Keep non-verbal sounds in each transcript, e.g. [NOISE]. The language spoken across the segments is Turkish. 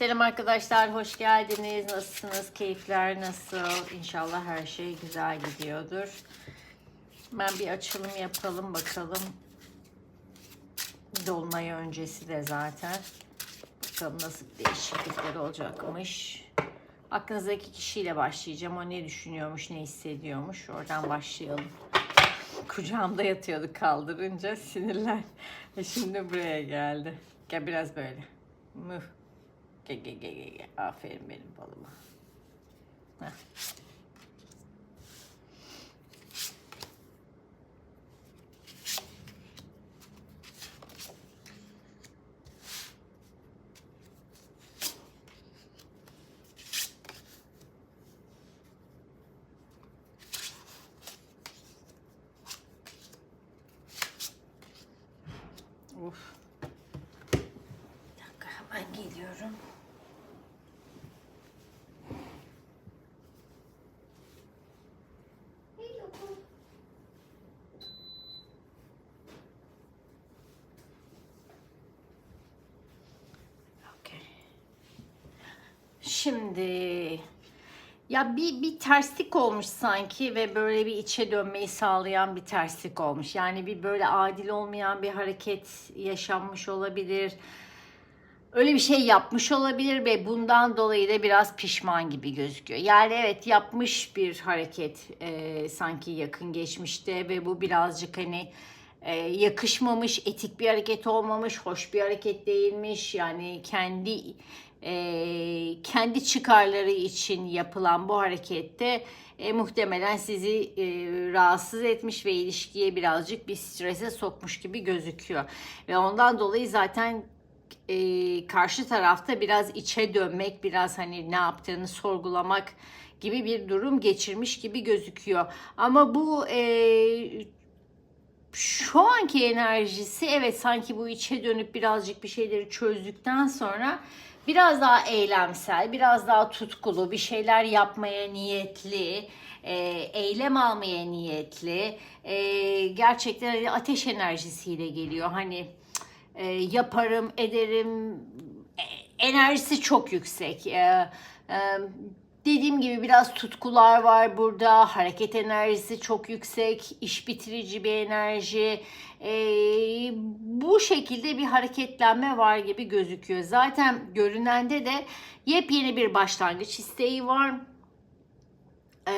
Selam arkadaşlar, hoş geldiniz. Nasılsınız? Keyifler nasıl? İnşallah her şey güzel gidiyordur. Ben bir açılım yapalım bakalım. Dolunay öncesi de zaten. Bakalım nasıl değişiklikler olacakmış. Aklınızdaki kişiyle başlayacağım. O ne düşünüyormuş, ne hissediyormuş. Oradan başlayalım. Kucağımda yatıyordu kaldırınca sinirler. E Şimdi buraya geldi. Gel biraz böyle. Mıh. Gel gel gel. gel. Aferin benim balıma. Heh. Of. Bir dakika hemen geliyorum. Okey. Şimdi ya bir, bir terslik olmuş sanki ve böyle bir içe dönmeyi sağlayan bir terslik olmuş. Yani bir böyle adil olmayan bir hareket yaşanmış olabilir. Öyle bir şey yapmış olabilir ve bundan dolayı da biraz pişman gibi gözüküyor. Yani evet yapmış bir hareket e, sanki yakın geçmişte ve bu birazcık hani e, yakışmamış, etik bir hareket olmamış, hoş bir hareket değilmiş. Yani kendi e, kendi çıkarları için yapılan bu harekette e, muhtemelen sizi e, rahatsız etmiş ve ilişkiye birazcık bir strese sokmuş gibi gözüküyor. Ve ondan dolayı zaten e, karşı tarafta biraz içe dönmek, biraz hani ne yaptığını sorgulamak gibi bir durum geçirmiş gibi gözüküyor. Ama bu e, şu anki enerjisi evet sanki bu içe dönüp birazcık bir şeyleri çözdükten sonra biraz daha eylemsel, biraz daha tutkulu, bir şeyler yapmaya niyetli, e, eylem almaya niyetli, e, gerçekten hani ateş enerjisiyle geliyor. Hani e, yaparım, ederim, e, enerjisi çok yüksek. Dediğim gibi biraz tutkular var burada. Hareket enerjisi çok yüksek. iş bitirici bir enerji. Ee, bu şekilde bir hareketlenme var gibi gözüküyor. Zaten görünende de yepyeni bir başlangıç isteği var. Ee,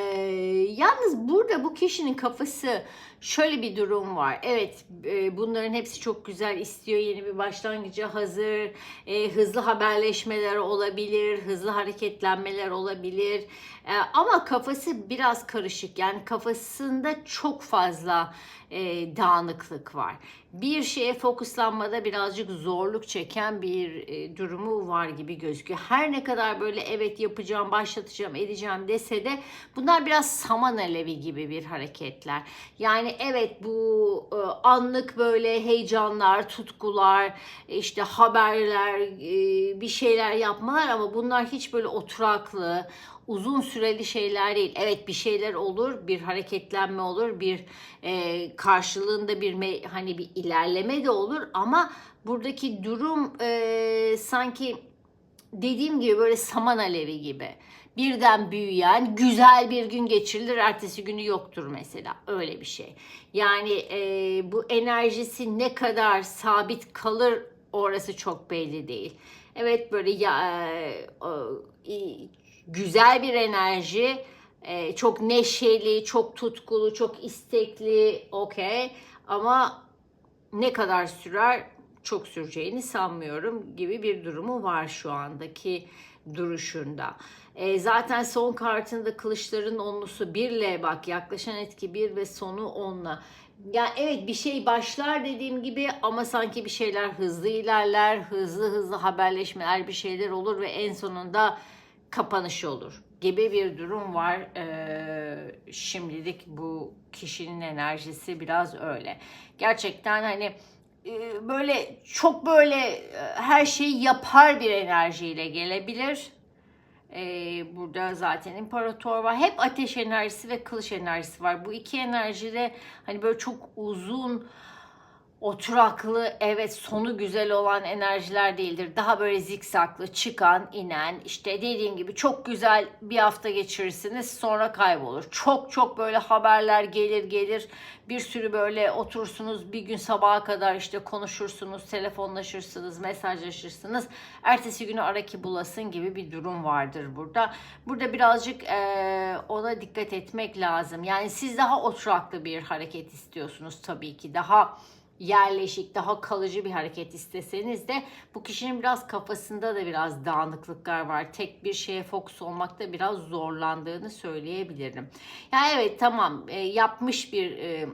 yalnız burada bu kişinin kafası şöyle bir durum var. Evet e, bunların hepsi çok güzel istiyor. Yeni bir başlangıca hazır. E, hızlı haberleşmeler olabilir. Hızlı hareketlenmeler olabilir. E, ama kafası biraz karışık. Yani kafasında çok fazla e, dağınıklık var. Bir şeye fokuslanmada birazcık zorluk çeken bir e, durumu var gibi gözüküyor. Her ne kadar böyle evet yapacağım, başlatacağım, edeceğim dese de bunlar biraz saman alevi gibi bir hareketler. Yani evet bu e, anlık böyle heyecanlar, tutkular, işte haberler, e, bir şeyler yapmalar ama bunlar hiç böyle oturaklı, uzun süreli şeyler değil. Evet bir şeyler olur, bir hareketlenme olur, bir e, karşılığında bir me- hani bir ilerleme de olur ama buradaki durum e, sanki dediğim gibi böyle saman alevi gibi birden büyüyen güzel bir gün geçirilir ertesi günü yoktur mesela öyle bir şey. Yani e, bu enerjisi ne kadar sabit kalır orası çok belli değil. Evet böyle ya, e, e, güzel bir enerji e, çok neşeli, çok tutkulu, çok istekli okey ama ne kadar sürer çok süreceğini sanmıyorum gibi bir durumu var şu andaki duruşunda. E, zaten son kartında kılıçların onlusu birle bak yaklaşan etki bir ve sonu onla. Ya evet bir şey başlar dediğim gibi ama sanki bir şeyler hızlı ilerler, hızlı hızlı haberleşmeler bir şeyler olur ve en sonunda kapanış olur gibi bir durum var. Ee, şimdilik bu kişinin enerjisi biraz öyle. Gerçekten hani e, böyle çok böyle e, her şeyi yapar bir enerjiyle gelebilir. Ee, burada zaten imparator var. Hep ateş enerjisi ve kılıç enerjisi var. Bu iki enerjide hani böyle çok uzun oturaklı evet sonu güzel olan enerjiler değildir. Daha böyle zikzaklı çıkan inen işte dediğim gibi çok güzel bir hafta geçirirsiniz sonra kaybolur. Çok çok böyle haberler gelir gelir bir sürü böyle oturursunuz bir gün sabaha kadar işte konuşursunuz telefonlaşırsınız mesajlaşırsınız. Ertesi günü araki bulasın gibi bir durum vardır burada. Burada birazcık eee, ona dikkat etmek lazım. Yani siz daha oturaklı bir hareket istiyorsunuz tabii ki daha yerleşik, daha kalıcı bir hareket isteseniz de bu kişinin biraz kafasında da biraz dağınıklıklar var. Tek bir şeye fokus olmakta biraz zorlandığını söyleyebilirim. Yani evet tamam e, yapmış bir e,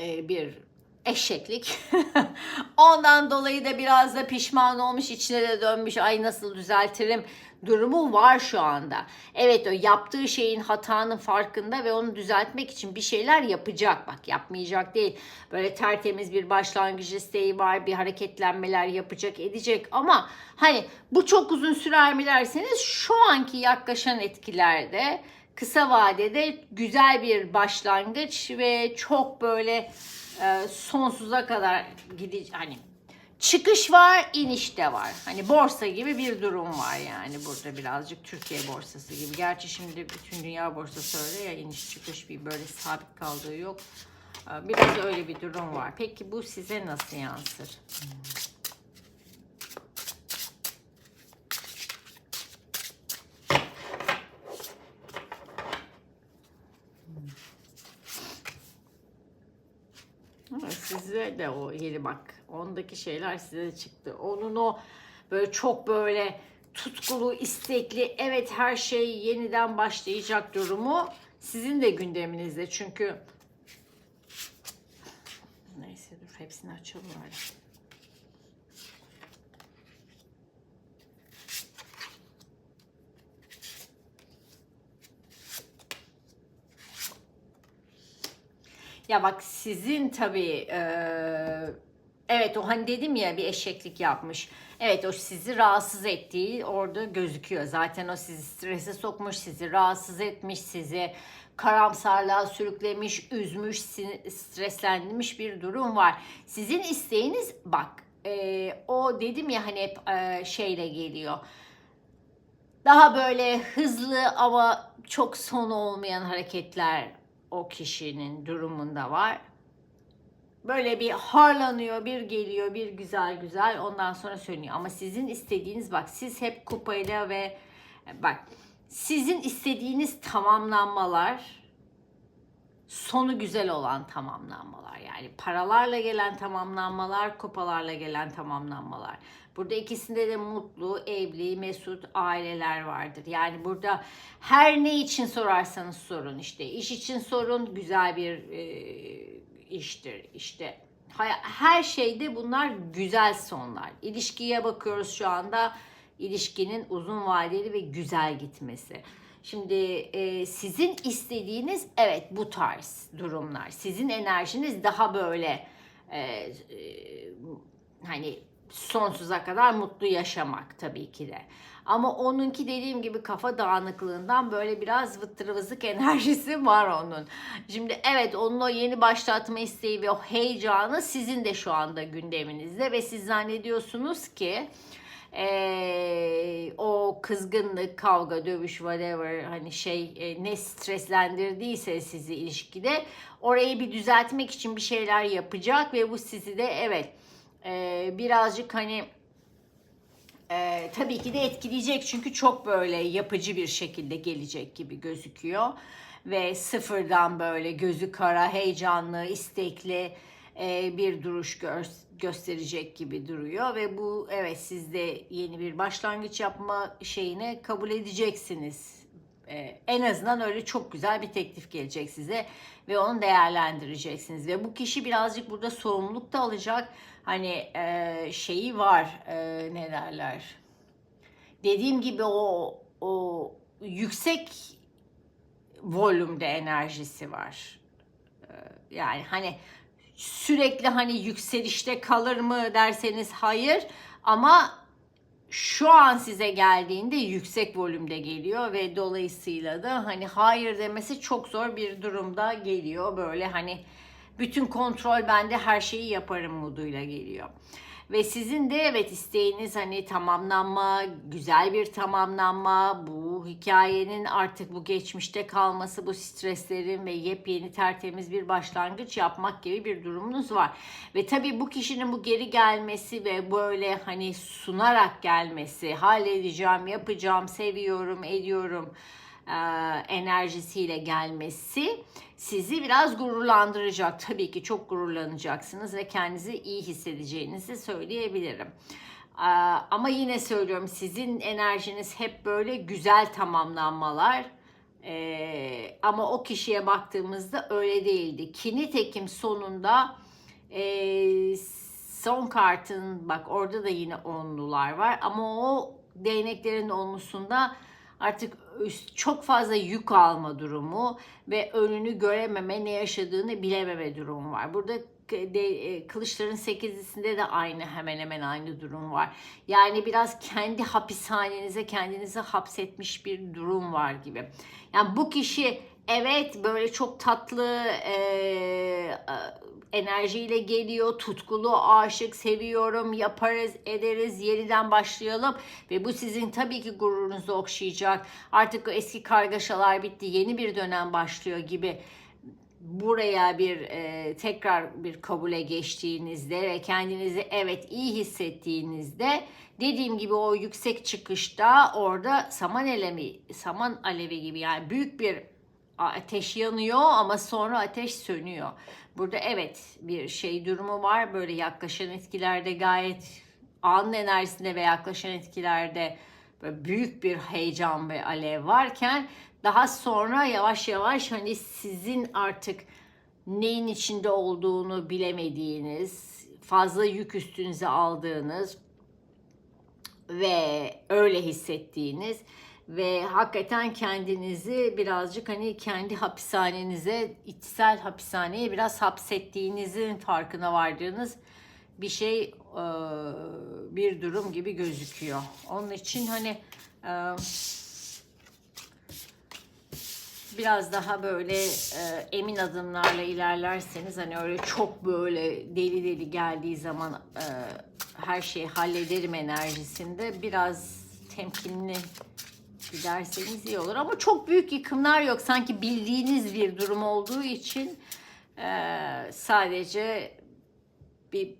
e, bir eşeklik. [LAUGHS] Ondan dolayı da biraz da pişman olmuş, içine de dönmüş. Ay nasıl düzeltirim durumu var şu anda. Evet o yaptığı şeyin hatanın farkında ve onu düzeltmek için bir şeyler yapacak. Bak yapmayacak değil. Böyle tertemiz bir başlangıç isteği var. Bir hareketlenmeler yapacak edecek ama hani bu çok uzun sürer mi derseniz şu anki yaklaşan etkilerde kısa vadede güzel bir başlangıç ve çok böyle e, sonsuza kadar gidecek hani çıkış var, iniş de var. Hani borsa gibi bir durum var yani burada birazcık Türkiye borsası gibi. Gerçi şimdi bütün dünya borsası öyle ya iniş çıkış bir böyle sabit kaldığı yok. E, Biraz öyle bir durum var. Peki bu size nasıl yansır? Ama size de o yeni bak. Ondaki şeyler size de çıktı. Onun o böyle çok böyle tutkulu, istekli, evet her şey yeniden başlayacak durumu sizin de gündeminizde. Çünkü neyse dur hepsini açalım öyle. Ya bak sizin tabii eee, evet o hani dedim ya bir eşeklik yapmış. Evet o sizi rahatsız ettiği orada gözüküyor. Zaten o sizi strese sokmuş, sizi rahatsız etmiş, sizi karamsarlığa sürüklemiş, üzmüş, streslendirmiş bir durum var. Sizin isteğiniz bak eee, o dedim ya hani hep eee, şeyle geliyor daha böyle hızlı ama çok sonu olmayan hareketler o kişinin durumunda var. Böyle bir harlanıyor, bir geliyor, bir güzel güzel ondan sonra sönüyor. Ama sizin istediğiniz bak siz hep kupayla ve bak sizin istediğiniz tamamlanmalar sonu güzel olan tamamlanmalar. Yani paralarla gelen tamamlanmalar, kupalarla gelen tamamlanmalar. Burada ikisinde de mutlu, evli, mesut aileler vardır. Yani burada her ne için sorarsanız sorun işte. iş için sorun güzel bir e, iştir. İşte her şeyde bunlar güzel sonlar. İlişkiye bakıyoruz şu anda. İlişkinin uzun vadeli ve güzel gitmesi. Şimdi e, sizin istediğiniz evet bu tarz durumlar. Sizin enerjiniz daha böyle e, e, hani sonsuza kadar mutlu yaşamak tabii ki de. Ama onunki dediğim gibi kafa dağınıklığından böyle biraz vıttır vızık [LAUGHS] enerjisi var onun. Şimdi evet onun o yeni başlatma isteği ve o heyecanı sizin de şu anda gündeminizde ve siz zannediyorsunuz ki eee, o kızgınlık, kavga, dövüş, whatever hani şey e, ne streslendirdiyse sizi ilişkide orayı bir düzeltmek için bir şeyler yapacak ve bu sizi de evet e, birazcık hani e, tabii ki de etkileyecek. Çünkü çok böyle yapıcı bir şekilde gelecek gibi gözüküyor. Ve sıfırdan böyle gözü kara, heyecanlı, istekli e, bir duruş gö- gösterecek gibi duruyor ve bu evet siz de yeni bir başlangıç yapma şeyini kabul edeceksiniz. E, en azından öyle çok güzel bir teklif gelecek size ve onu değerlendireceksiniz ve bu kişi birazcık burada sorumluluk da alacak. Hani e, şeyi var e, ne derler? Dediğim gibi o o yüksek volümde enerjisi var. Ee, Yani hani sürekli hani yükselişte kalır mı derseniz hayır ama şu an size geldiğinde yüksek volümde geliyor ve dolayısıyla da hani hayır demesi çok zor bir durumda geliyor böyle hani bütün kontrol bende her şeyi yaparım moduyla geliyor. Ve sizin de evet isteğiniz hani tamamlanma, güzel bir tamamlanma, bu hikayenin artık bu geçmişte kalması, bu streslerin ve yepyeni tertemiz bir başlangıç yapmak gibi bir durumunuz var. Ve tabii bu kişinin bu geri gelmesi ve böyle hani sunarak gelmesi, halledeceğim, yapacağım, seviyorum, ediyorum e, enerjisiyle gelmesi sizi biraz gururlandıracak. Tabii ki çok gururlanacaksınız ve kendinizi iyi hissedeceğinizi söyleyebilirim. E, Ama yine söylüyorum sizin enerjiniz hep böyle güzel tamamlanmalar. E, ama o kişiye baktığımızda öyle değildi. Kini tekim sonunda son kartın bak orada da yine onlular var ama o değneklerin onlusunda artık çok fazla yük alma durumu ve önünü görememe, ne yaşadığını bilememe durumu var. Burada de, e, kılıçların sekizlisinde de aynı hemen hemen aynı durum var. Yani biraz kendi hapishanenize kendinizi hapsetmiş bir durum var gibi. Yani bu kişi evet böyle çok tatlı e, enerjiyle geliyor, tutkulu, aşık, seviyorum, yaparız, ederiz, yeniden başlayalım ve bu sizin tabii ki gururunuzu okşayacak. Artık o eski kargaşalar bitti, yeni bir dönem başlıyor gibi buraya bir e, tekrar bir kabule geçtiğinizde ve kendinizi evet iyi hissettiğinizde dediğim gibi o yüksek çıkışta orada saman alevi saman alevi gibi yani büyük bir ateş yanıyor ama sonra ateş sönüyor. Burada evet bir şey durumu var. Böyle yaklaşan etkilerde gayet anın enerjisinde ve yaklaşan etkilerde böyle büyük bir heyecan ve alev varken daha sonra yavaş yavaş hani sizin artık neyin içinde olduğunu bilemediğiniz, fazla yük üstünüze aldığınız ve öyle hissettiğiniz ve hakikaten kendinizi birazcık hani kendi hapishanenize, içsel hapishaneye biraz hapsettiğinizin farkına vardığınız bir şey, e, bir durum gibi gözüküyor. Onun için hani e, biraz daha böyle e, emin adımlarla ilerlerseniz hani öyle çok böyle deli deli geldiği zaman e, her şeyi hallederim enerjisinde biraz temkinli giderseniz iyi olur. Ama çok büyük yıkımlar yok. Sanki bildiğiniz bir durum olduğu için e, sadece bir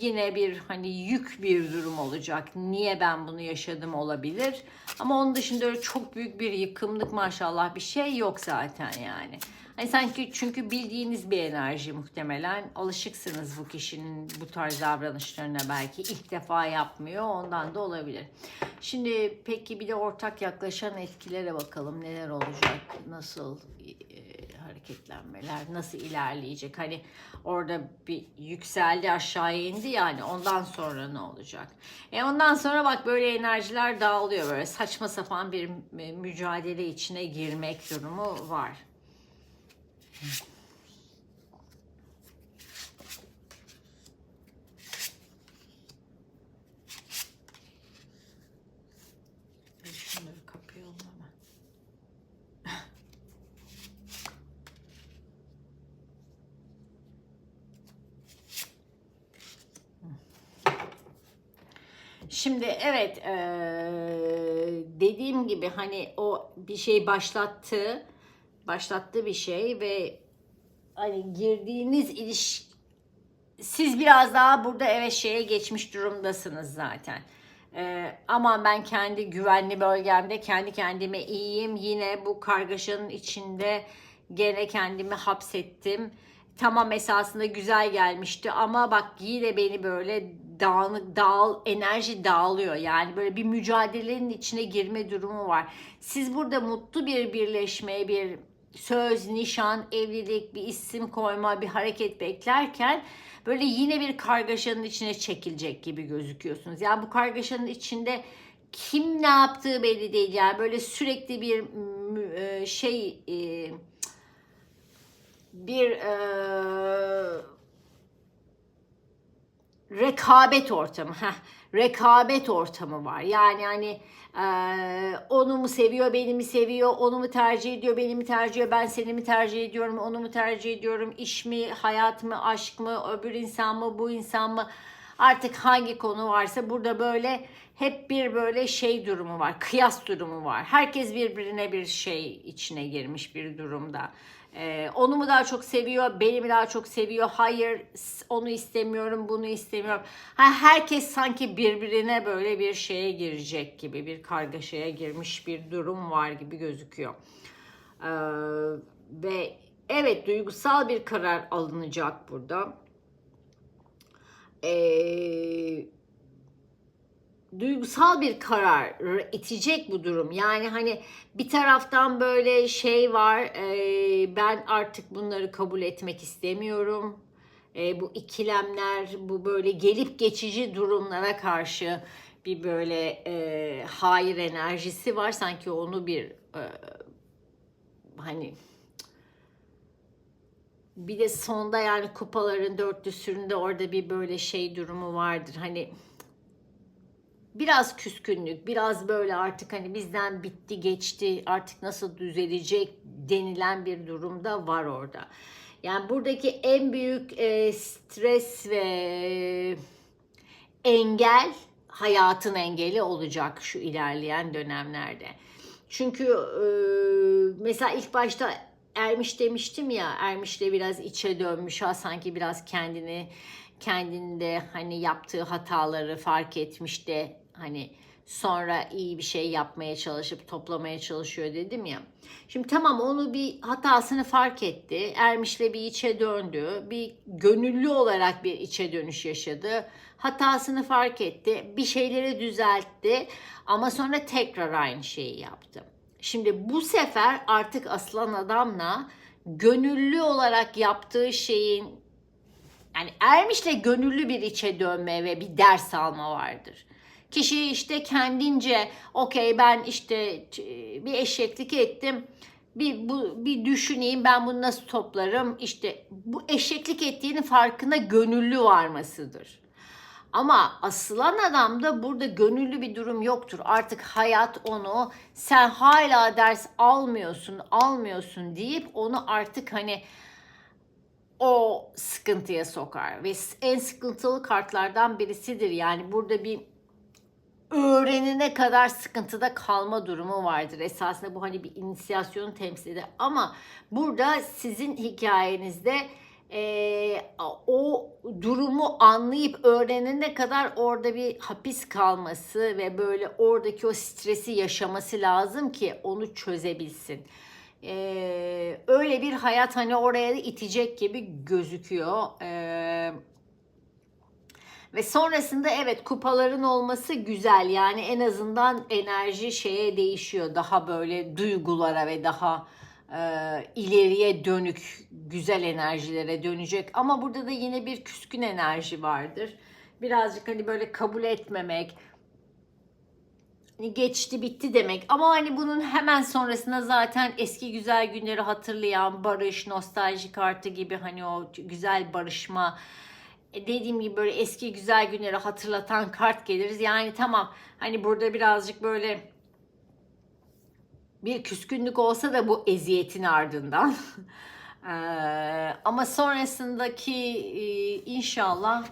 yine bir hani yük bir durum olacak. Niye ben bunu yaşadım olabilir. Ama onun dışında öyle çok büyük bir yıkımlık maşallah bir şey yok zaten yani. Hani sanki çünkü bildiğiniz bir enerji muhtemelen. Alışıksınız bu kişinin bu tarz davranışlarına belki. ilk defa yapmıyor ondan da olabilir. Şimdi peki bir de ortak yaklaşan etkilere bakalım neler olacak, nasıl e, hareketlenmeler, nasıl ilerleyecek? Hani orada bir yükseldi aşağıya indi yani ondan sonra ne olacak? E ondan sonra bak böyle enerjiler dağılıyor böyle saçma sapan bir mü- mücadele içine girmek durumu var. Şunları kapayalım. Şimdi evet dediğim gibi hani o bir şey başlattı, başlattı bir şey ve hani girdiğiniz iliş siz biraz daha burada evet şeye geçmiş durumdasınız zaten. Ee, aman ben kendi güvenli bölgemde kendi kendime iyiyim. Yine bu kargaşanın içinde gene kendimi hapsettim. Tamam esasında güzel gelmişti ama bak yine beni böyle dağınık dağıl enerji dağılıyor. Yani böyle bir mücadelenin içine girme durumu var. Siz burada mutlu bir birleşme, bir söz, nişan, evlilik, bir isim koyma, bir hareket beklerken böyle yine bir kargaşanın içine çekilecek gibi gözüküyorsunuz. Yani bu kargaşanın içinde kim ne yaptığı belli değil. Yani böyle sürekli bir e, şey e, bir e, rekabet ortamı. Rekabet ortamı var. Yani hani eee, onu mu seviyor, beni mi seviyor, onu mu tercih ediyor, beni mi tercih ediyor, ben seni mi tercih ediyorum, onu mu tercih ediyorum, iş mi, hayat mı, aşk mı, öbür insan mı, bu insan mı? Artık hangi konu varsa burada böyle hep bir böyle şey durumu var, kıyas durumu var. Herkes birbirine bir şey içine girmiş bir durumda. Ee, onu mu daha çok seviyor, beni mi daha çok seviyor? Hayır, onu istemiyorum, bunu istemiyorum. Ha, herkes sanki birbirine böyle bir şeye girecek gibi, bir kargaşaya girmiş bir durum var gibi gözüküyor. Ee, ve evet duygusal bir karar alınacak burada. Ee, duygusal bir karar itecek bu durum. Yani hani bir taraftan böyle şey var, e, ben artık bunları kabul etmek istemiyorum. E, bu ikilemler, bu böyle gelip geçici durumlara karşı bir böyle e, hayır enerjisi var. Sanki onu bir e, hani bir de sonda yani kupaların dörtlüsünde orada bir böyle şey durumu vardır. Hani biraz küskünlük, biraz böyle artık hani bizden bitti geçti artık nasıl düzelecek denilen bir durumda var orada. Yani buradaki en büyük e, stres ve engel hayatın engeli olacak şu ilerleyen dönemlerde. Çünkü e, mesela ilk başta Ermiş demiştim ya Ermiş de biraz içe dönmüş ha sanki biraz kendini kendinde hani yaptığı hataları fark etmiş de hani sonra iyi bir şey yapmaya çalışıp toplamaya çalışıyor dedim ya. Şimdi tamam onu bir hatasını fark etti. Ermiş'le bir içe döndü. Bir gönüllü olarak bir içe dönüş yaşadı. Hatasını fark etti. Bir şeyleri düzeltti ama sonra tekrar aynı şeyi yaptı. Şimdi bu sefer artık aslan adamla gönüllü olarak yaptığı şeyin yani Ermiş'le gönüllü bir içe dönme ve bir ders alma vardır. Kişi işte kendince okey ben işte bir eşeklik ettim. Bir, bu, bir düşüneyim ben bunu nasıl toplarım. İşte bu eşeklik ettiğinin farkına gönüllü varmasıdır. Ama asılan adamda burada gönüllü bir durum yoktur. Artık hayat onu sen hala ders almıyorsun, almıyorsun deyip onu artık hani o sıkıntıya sokar. Ve en sıkıntılı kartlardan birisidir. Yani burada bir öğrenene kadar sıkıntıda kalma durumu vardır. Esasında bu hani bir inisiyasyonu temsil eder. Ama burada sizin hikayenizde eee, o durumu anlayıp öğrenene kadar orada bir hapis kalması ve böyle oradaki o stresi yaşaması lazım ki onu çözebilsin. Eee, öyle bir hayat hani oraya itecek gibi gözüküyor. Eee ve sonrasında evet kupaların olması güzel. Yani en azından enerji şeye değişiyor. Daha böyle duygulara ve daha e, ileriye dönük güzel enerjilere dönecek. Ama burada da yine bir küskün enerji vardır. Birazcık hani böyle kabul etmemek, hani geçti bitti demek. Ama hani bunun hemen sonrasında zaten eski güzel günleri hatırlayan barış, nostalji kartı gibi hani o güzel barışma dediğim gibi böyle eski güzel günleri hatırlatan kart geliriz. Yani tamam hani burada birazcık böyle bir küskünlük olsa da bu eziyetin ardından. Eee, [LAUGHS] ama sonrasındaki e, inşallah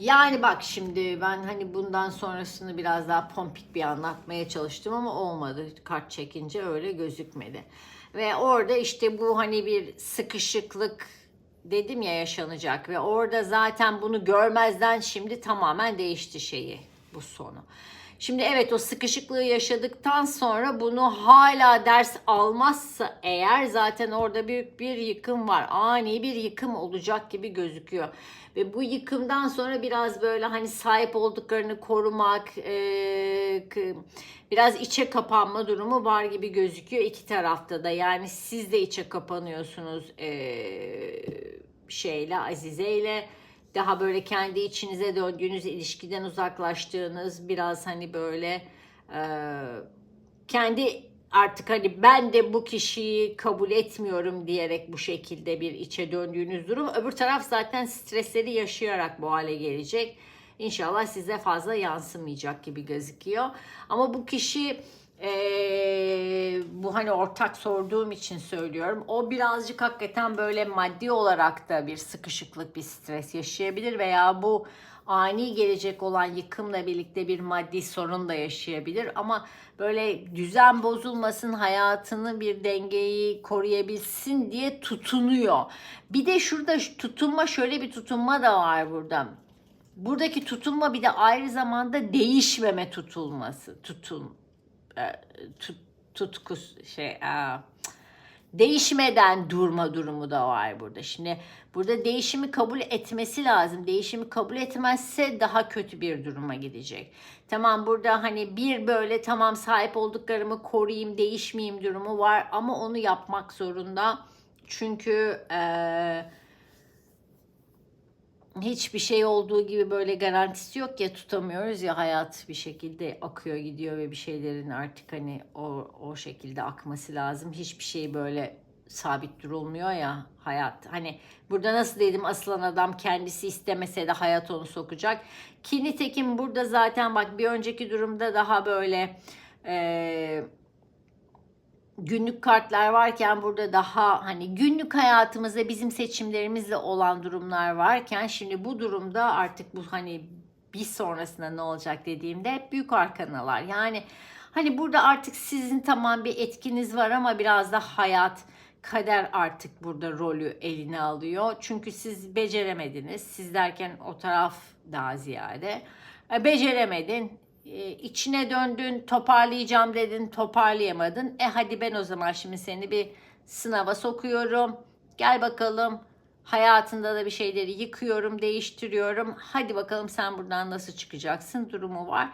Yani bak şimdi ben hani bundan sonrasını biraz daha pompik bir anlatmaya çalıştım ama olmadı. Kart çekince öyle gözükmedi. Ve orada işte bu hani bir sıkışıklık dedim ya yaşanacak ve orada zaten bunu görmezden şimdi tamamen değişti şeyi bu sonu. Şimdi evet o sıkışıklığı yaşadıktan sonra bunu hala ders almazsa eğer zaten orada büyük bir yıkım var. Ani bir yıkım olacak gibi gözüküyor. Ve bu yıkımdan sonra biraz böyle hani sahip olduklarını korumak, e, biraz içe kapanma durumu var gibi gözüküyor iki tarafta da. Yani siz de içe kapanıyorsunuz e, şeyle, Azize ile daha böyle kendi içinize döndüğünüz, ilişkiden uzaklaştığınız, biraz hani böyle e, kendi artık hani ben de bu kişiyi kabul etmiyorum diyerek bu şekilde bir içe döndüğünüz durum. Öbür taraf zaten stresleri yaşayarak bu hale gelecek. İnşallah size fazla yansımayacak gibi gözüküyor. Ama bu kişi eee, bu hani ortak sorduğum için söylüyorum. O birazcık hakikaten böyle maddi olarak da bir sıkışıklık, bir stres yaşayabilir veya bu ani gelecek olan yıkımla birlikte bir maddi sorun da yaşayabilir ama böyle düzen bozulmasın, hayatını bir dengeyi koruyabilsin diye tutunuyor. Bir de şurada şu tutunma şöyle bir tutunma da var burada. Buradaki tutunma bir de ayrı zamanda değişmeme tutulması, tutun tut, tutkus şey e, değişmeden durma durumu da var burada. Şimdi burada değişimi kabul etmesi lazım. Değişimi kabul etmezse daha kötü bir duruma gidecek. Tamam burada hani bir böyle tamam sahip olduklarımı koruyayım, değişmeyeyim durumu var ama onu yapmak zorunda. Çünkü eee hiçbir şey olduğu gibi böyle garantisi yok ya tutamıyoruz ya hayat bir şekilde akıyor gidiyor ve bir şeylerin artık hani o, o şekilde akması lazım. Hiçbir şey böyle sabit durulmuyor ya hayat. Hani burada nasıl dedim asılan adam kendisi istemese de hayat onu sokacak. Ki nitekim burada zaten bak bir önceki durumda daha böyle eee günlük kartlar varken burada daha hani günlük hayatımızda bizim seçimlerimizle olan durumlar varken şimdi bu durumda artık bu hani bir sonrasında ne olacak dediğimde hep büyük arkanalar. Yani hani burada artık sizin tamam bir etkiniz var ama biraz da hayat kader artık burada rolü eline alıyor. Çünkü siz beceremediniz. Siz derken o taraf daha ziyade. E, Beceremedin içine döndün, toparlayacağım dedin, toparlayamadın. E hadi ben o zaman şimdi seni bir sınava sokuyorum. Gel bakalım. Hayatında da bir şeyleri yıkıyorum, değiştiriyorum. Hadi bakalım sen buradan nasıl çıkacaksın durumu var.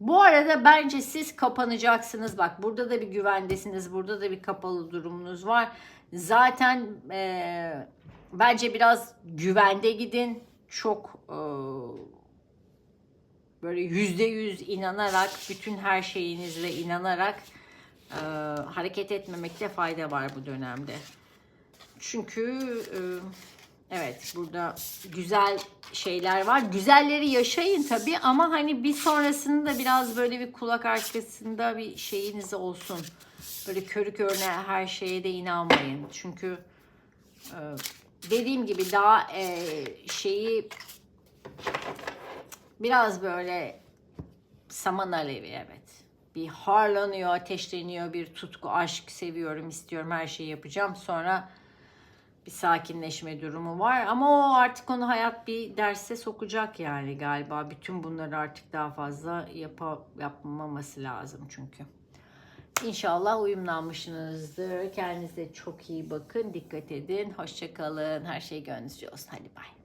Bu arada bence siz kapanacaksınız. Bak burada da bir güvendesiniz. Burada da bir kapalı durumunuz var. Zaten e, bence biraz güvende gidin. Çok e, böyle yüzde yüz inanarak, bütün her şeyinizle inanarak e, hareket etmemekte fayda var bu dönemde. Çünkü e, evet burada güzel şeyler var. Güzelleri yaşayın tabii ama hani bir sonrasında biraz böyle bir kulak arkasında bir şeyiniz olsun. Böyle körü körüne her şeye de inanmayın. Çünkü e, dediğim gibi daha e, şeyi biraz böyle saman alevi evet. Bir harlanıyor, ateşleniyor, bir tutku, aşk seviyorum, istiyorum, her şeyi yapacağım. Sonra bir sakinleşme durumu var. Ama o artık onu hayat bir derse sokacak yani galiba. Bütün bunları artık daha fazla yapa, yapmaması lazım çünkü. İnşallah uyumlanmışsınızdır. Kendinize çok iyi bakın. Dikkat edin. Hoşçakalın. Her şey gönlünüzce olsun. Hadi bay.